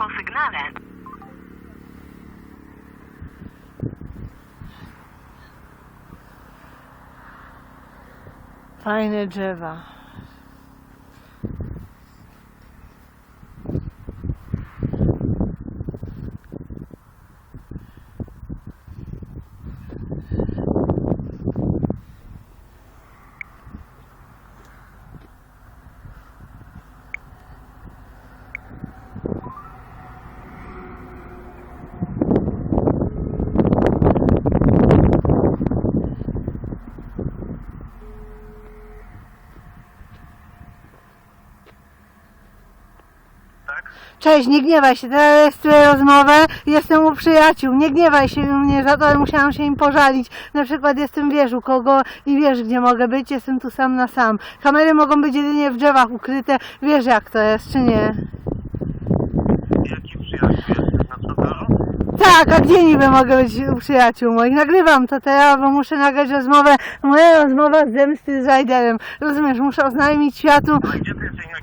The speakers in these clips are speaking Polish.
po sygnale. Fajne drzewa. Cześć, nie gniewaj się, teraz rejestruję rozmowę, jestem u przyjaciół, nie gniewaj się mnie za to, ale musiałam się im pożalić. Na przykład jestem wiesz u kogo i wiesz gdzie mogę być, jestem tu sam na sam. Kamery mogą być jedynie w drzewach ukryte, wiesz jak to jest, czy nie? Jaki przyjaciół jest na cmentarzu? Tak, a gdzie niby mogę być u przyjaciół moich? Nagrywam to teraz, bo muszę nagrać rozmowę, moja rozmowa z zemsty z Rajderem. Rozumiesz, muszę oznajmić światu. A gdzie ty jesteś na?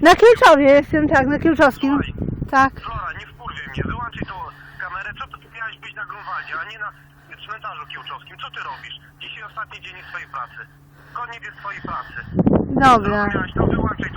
Na Kielczowie jestem, tak, na Kielczowskim. Słuchaj, Tak. Flora, nie mnie, wyłączyj tą kamerę. Co ty tu miałeś być na Grunwaldzie, a nie na cmentarzu kiełczowskim? Co ty robisz? Dzisiaj ostatni dzień twojej pracy. Koniec jest twojej pracy. Dobra. Zrozumiałaś to? Wyłączaj